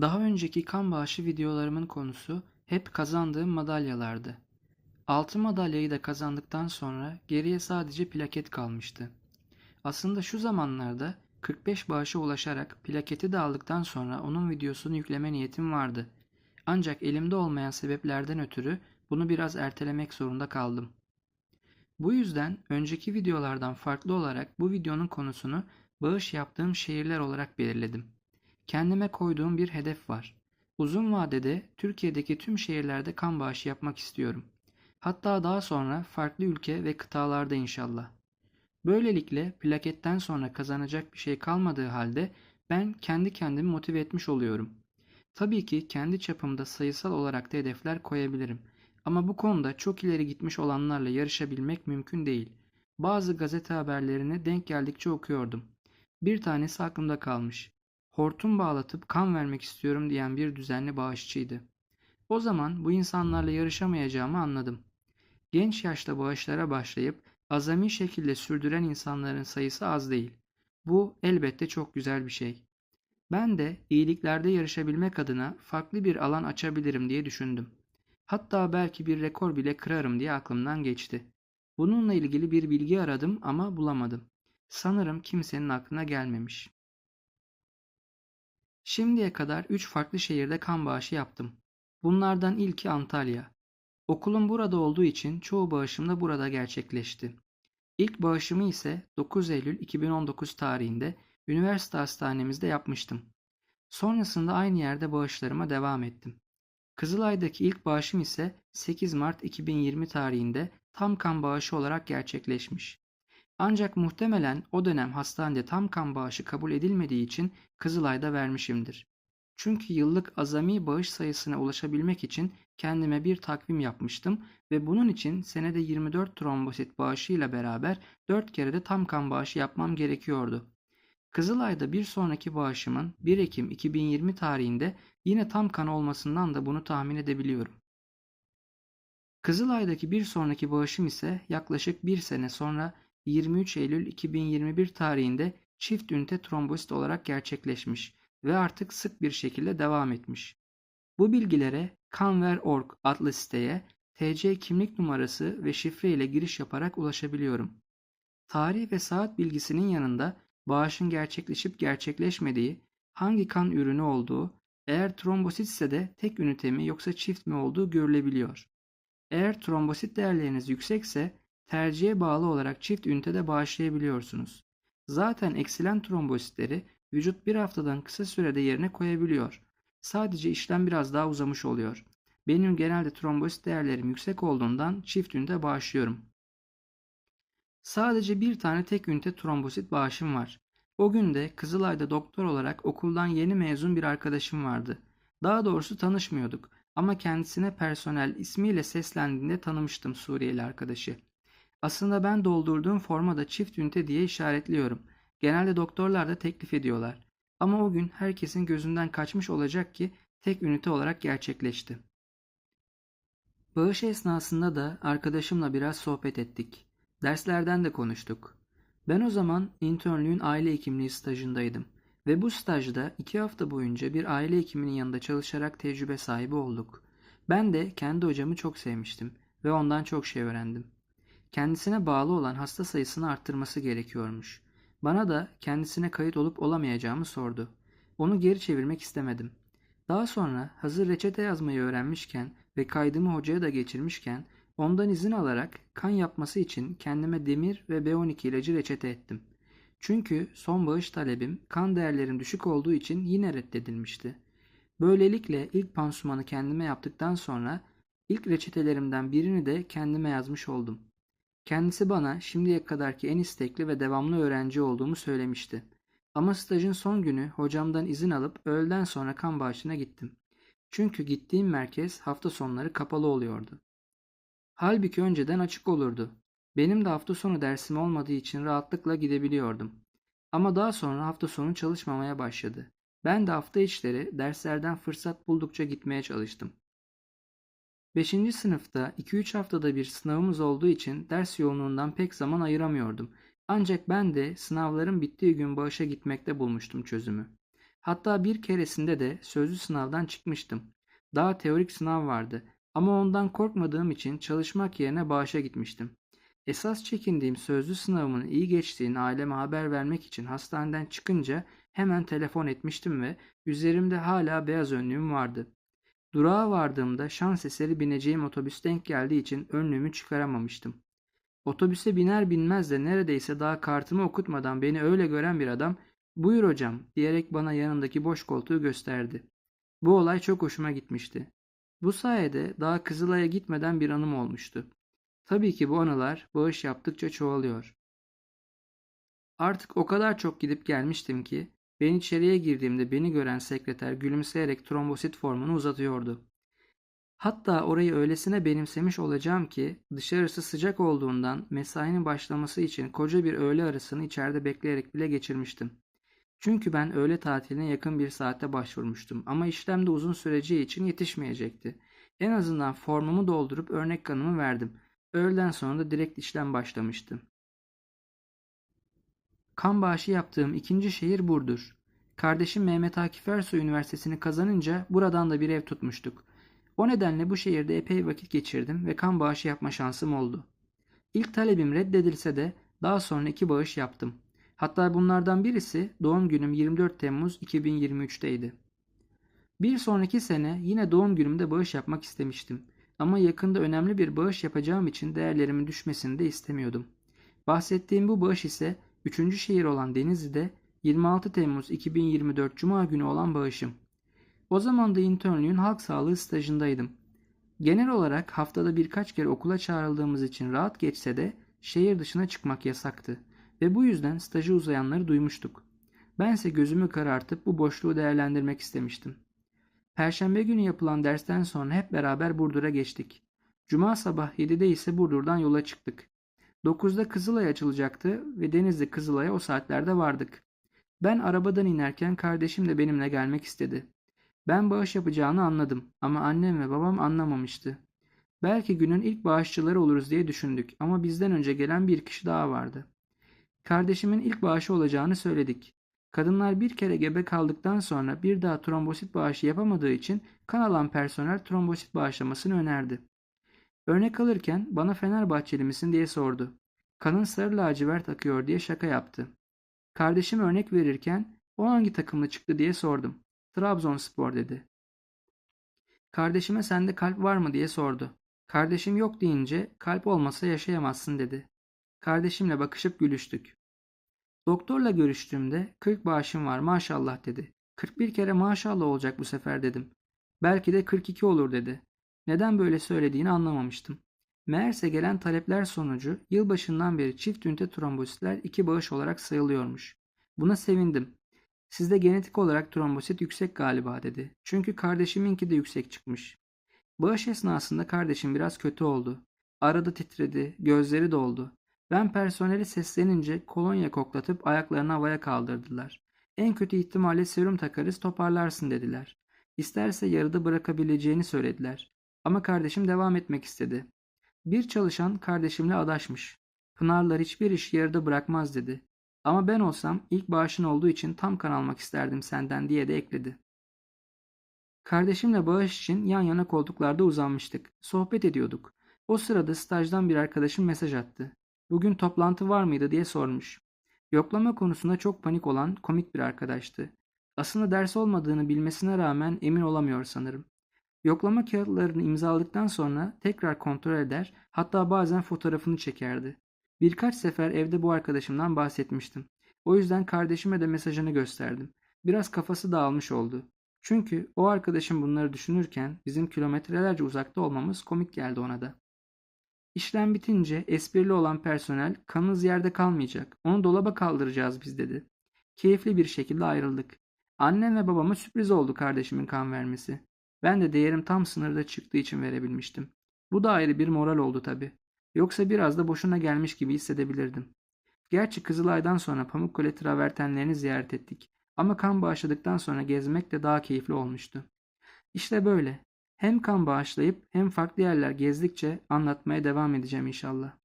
Daha önceki kan bağışı videolarımın konusu hep kazandığım madalyalardı. 6 madalyayı da kazandıktan sonra geriye sadece plaket kalmıştı. Aslında şu zamanlarda 45 bağışa ulaşarak plaketi de aldıktan sonra onun videosunu yükleme niyetim vardı. Ancak elimde olmayan sebeplerden ötürü bunu biraz ertelemek zorunda kaldım. Bu yüzden önceki videolardan farklı olarak bu videonun konusunu bağış yaptığım şehirler olarak belirledim. Kendime koyduğum bir hedef var. Uzun vadede Türkiye'deki tüm şehirlerde kan bağışı yapmak istiyorum. Hatta daha sonra farklı ülke ve kıtalarda inşallah. Böylelikle plaketten sonra kazanacak bir şey kalmadığı halde ben kendi kendimi motive etmiş oluyorum. Tabii ki kendi çapımda sayısal olarak da hedefler koyabilirim. Ama bu konuda çok ileri gitmiş olanlarla yarışabilmek mümkün değil. Bazı gazete haberlerini denk geldikçe okuyordum. Bir tanesi aklımda kalmış. Hortum bağlatıp kan vermek istiyorum diyen bir düzenli bağışçıydı. O zaman bu insanlarla yarışamayacağımı anladım. Genç yaşta bağışlara başlayıp azami şekilde sürdüren insanların sayısı az değil. Bu elbette çok güzel bir şey. Ben de iyiliklerde yarışabilmek adına farklı bir alan açabilirim diye düşündüm. Hatta belki bir rekor bile kırarım diye aklımdan geçti. Bununla ilgili bir bilgi aradım ama bulamadım. Sanırım kimsenin aklına gelmemiş. Şimdiye kadar 3 farklı şehirde kan bağışı yaptım. Bunlardan ilki Antalya. Okulum burada olduğu için çoğu bağışım da burada gerçekleşti. İlk bağışımı ise 9 Eylül 2019 tarihinde üniversite hastanemizde yapmıştım. Sonrasında aynı yerde bağışlarıma devam ettim. Kızılay'daki ilk bağışım ise 8 Mart 2020 tarihinde tam kan bağışı olarak gerçekleşmiş. Ancak muhtemelen o dönem hastanede tam kan bağışı kabul edilmediği için Kızılay'da vermişimdir. Çünkü yıllık azami bağış sayısına ulaşabilmek için kendime bir takvim yapmıştım ve bunun için senede 24 trombosit bağışıyla beraber 4 kere de tam kan bağışı yapmam gerekiyordu. Kızılay'da bir sonraki bağışımın 1 Ekim 2020 tarihinde yine tam kan olmasından da bunu tahmin edebiliyorum. Kızılay'daki bir sonraki bağışım ise yaklaşık bir sene sonra 23 Eylül 2021 tarihinde çift ünite trombosit olarak gerçekleşmiş ve artık sık bir şekilde devam etmiş. Bu bilgilere Kanver.org adlı siteye TC kimlik numarası ve şifre ile giriş yaparak ulaşabiliyorum. Tarih ve saat bilgisinin yanında bağışın gerçekleşip gerçekleşmediği, hangi kan ürünü olduğu, eğer trombosit ise de tek ünite mi yoksa çift mi olduğu görülebiliyor. Eğer trombosit değerleriniz yüksekse tercihe bağlı olarak çift ünitede bağışlayabiliyorsunuz. Zaten eksilen trombositleri vücut bir haftadan kısa sürede yerine koyabiliyor. Sadece işlem biraz daha uzamış oluyor. Benim genelde trombosit değerlerim yüksek olduğundan çift ünite bağışlıyorum. Sadece bir tane tek ünite trombosit bağışım var. O gün de Kızılay'da doktor olarak okuldan yeni mezun bir arkadaşım vardı. Daha doğrusu tanışmıyorduk ama kendisine personel ismiyle seslendiğinde tanımıştım Suriyeli arkadaşı. Aslında ben doldurduğum forma da çift ünite diye işaretliyorum. Genelde doktorlar da teklif ediyorlar. Ama o gün herkesin gözünden kaçmış olacak ki tek ünite olarak gerçekleşti. Bağış esnasında da arkadaşımla biraz sohbet ettik. Derslerden de konuştuk. Ben o zaman internlüğün aile hekimliği stajındaydım ve bu stajda iki hafta boyunca bir aile hekiminin yanında çalışarak tecrübe sahibi olduk. Ben de kendi hocamı çok sevmiştim ve ondan çok şey öğrendim. Kendisine bağlı olan hasta sayısını arttırması gerekiyormuş. Bana da kendisine kayıt olup olamayacağımı sordu. Onu geri çevirmek istemedim. Daha sonra hazır reçete yazmayı öğrenmişken ve kaydımı hocaya da geçirmişken ondan izin alarak kan yapması için kendime demir ve B12 ilacı reçete ettim. Çünkü son bağış talebim kan değerlerim düşük olduğu için yine reddedilmişti. Böylelikle ilk pansumanı kendime yaptıktan sonra ilk reçetelerimden birini de kendime yazmış oldum. Kendisi bana şimdiye kadarki en istekli ve devamlı öğrenci olduğumu söylemişti. Ama stajın son günü hocamdan izin alıp öğleden sonra kan bağışına gittim. Çünkü gittiğim merkez hafta sonları kapalı oluyordu. Halbuki önceden açık olurdu. Benim de hafta sonu dersim olmadığı için rahatlıkla gidebiliyordum. Ama daha sonra hafta sonu çalışmamaya başladı. Ben de hafta içleri derslerden fırsat buldukça gitmeye çalıştım. 5. sınıfta 2-3 haftada bir sınavımız olduğu için ders yoğunluğundan pek zaman ayıramıyordum. Ancak ben de sınavların bittiği gün bağışa gitmekte bulmuştum çözümü. Hatta bir keresinde de sözlü sınavdan çıkmıştım. Daha teorik sınav vardı ama ondan korkmadığım için çalışmak yerine bağışa gitmiştim. Esas çekindiğim sözlü sınavımın iyi geçtiğini aileme haber vermek için hastaneden çıkınca hemen telefon etmiştim ve üzerimde hala beyaz önlüğüm vardı. Durağa vardığımda şans eseri bineceğim otobüs denk geldiği için önlüğümü çıkaramamıştım. Otobüse biner binmez de neredeyse daha kartımı okutmadan beni öyle gören bir adam "Buyur hocam" diyerek bana yanındaki boş koltuğu gösterdi. Bu olay çok hoşuma gitmişti. Bu sayede daha Kızılay'a gitmeden bir anım olmuştu. Tabii ki bu anılar bağış yaptıkça çoğalıyor. Artık o kadar çok gidip gelmiştim ki ben içeriye girdiğimde beni gören sekreter gülümseyerek trombosit formunu uzatıyordu. Hatta orayı öylesine benimsemiş olacağım ki dışarısı sıcak olduğundan mesainin başlaması için koca bir öğle arasını içeride bekleyerek bile geçirmiştim. Çünkü ben öğle tatiline yakın bir saatte başvurmuştum ama işlem de uzun süreceği için yetişmeyecekti. En azından formumu doldurup örnek kanımı verdim. Öğleden sonra da direkt işlem başlamıştı. Kan bağışı yaptığım ikinci şehir Burdur. Kardeşim Mehmet Akif Ersoy Üniversitesi'ni kazanınca buradan da bir ev tutmuştuk. O nedenle bu şehirde epey vakit geçirdim ve kan bağışı yapma şansım oldu. İlk talebim reddedilse de daha sonra iki bağış yaptım. Hatta bunlardan birisi doğum günüm 24 Temmuz 2023'teydi. Bir sonraki sene yine doğum günümde bağış yapmak istemiştim. Ama yakında önemli bir bağış yapacağım için değerlerimin düşmesini de istemiyordum. Bahsettiğim bu bağış ise 3. şehir olan Denizli'de 26 Temmuz 2024 Cuma günü olan bağışım. O zaman da internlüğün halk sağlığı stajındaydım. Genel olarak haftada birkaç kere okula çağrıldığımız için rahat geçse de şehir dışına çıkmak yasaktı ve bu yüzden stajı uzayanları duymuştuk. Bense gözümü karartıp bu boşluğu değerlendirmek istemiştim. Perşembe günü yapılan dersten sonra hep beraber Burdur'a geçtik. Cuma sabah 7'de ise Burdur'dan yola çıktık. 9'da Kızılay açılacaktı ve Denizli Kızılay'a o saatlerde vardık. Ben arabadan inerken kardeşim de benimle gelmek istedi. Ben bağış yapacağını anladım ama annem ve babam anlamamıştı. Belki günün ilk bağışçıları oluruz diye düşündük ama bizden önce gelen bir kişi daha vardı. Kardeşimin ilk bağışı olacağını söyledik. Kadınlar bir kere gebe kaldıktan sonra bir daha trombosit bağışı yapamadığı için kan alan personel trombosit bağışlamasını önerdi. Örnek alırken bana Fenerbahçeli misin diye sordu. Kanın sarı lacivert akıyor diye şaka yaptı. Kardeşim örnek verirken o hangi takımlı çıktı diye sordum. Trabzonspor dedi. Kardeşime sende kalp var mı diye sordu. Kardeşim yok deyince kalp olmasa yaşayamazsın dedi. Kardeşimle bakışıp gülüştük. Doktorla görüştüğümde 40 bağışım var maşallah dedi. 41 kere maşallah olacak bu sefer dedim. Belki de 42 olur dedi. Neden böyle söylediğini anlamamıştım. Meğerse gelen talepler sonucu yılbaşından beri çift ünite trombositler iki bağış olarak sayılıyormuş. Buna sevindim. Sizde genetik olarak trombosit yüksek galiba dedi. Çünkü kardeşiminki de yüksek çıkmış. Bağış esnasında kardeşim biraz kötü oldu. Arada titredi, gözleri doldu. Ben personeli seslenince kolonya koklatıp ayaklarını havaya kaldırdılar. En kötü ihtimalle serum takarız toparlarsın dediler. İsterse yarıda bırakabileceğini söylediler. Ama kardeşim devam etmek istedi. Bir çalışan kardeşimle adaşmış. Pınarlar hiçbir iş yarıda bırakmaz dedi. Ama ben olsam ilk bağışın olduğu için tam kan almak isterdim senden diye de ekledi. Kardeşimle bağış için yan yana koltuklarda uzanmıştık. Sohbet ediyorduk. O sırada stajdan bir arkadaşım mesaj attı. Bugün toplantı var mıydı diye sormuş. Yoklama konusunda çok panik olan komik bir arkadaştı. Aslında ders olmadığını bilmesine rağmen emin olamıyor sanırım. Yoklama kağıtlarını imzaladıktan sonra tekrar kontrol eder, hatta bazen fotoğrafını çekerdi. Birkaç sefer evde bu arkadaşımdan bahsetmiştim. O yüzden kardeşime de mesajını gösterdim. Biraz kafası dağılmış oldu. Çünkü o arkadaşım bunları düşünürken bizim kilometrelerce uzakta olmamız komik geldi ona da. İşlem bitince esprili olan personel kanınız yerde kalmayacak. Onu dolaba kaldıracağız biz dedi. Keyifli bir şekilde ayrıldık. Annem ve babama sürpriz oldu kardeşimin kan vermesi. Ben de değerim tam sınırda çıktığı için verebilmiştim. Bu da ayrı bir moral oldu tabi. Yoksa biraz da boşuna gelmiş gibi hissedebilirdim. Gerçi Kızılay'dan sonra Pamukkale travertenlerini ziyaret ettik. Ama kan bağışladıktan sonra gezmek de daha keyifli olmuştu. İşte böyle. Hem kan bağışlayıp hem farklı yerler gezdikçe anlatmaya devam edeceğim inşallah.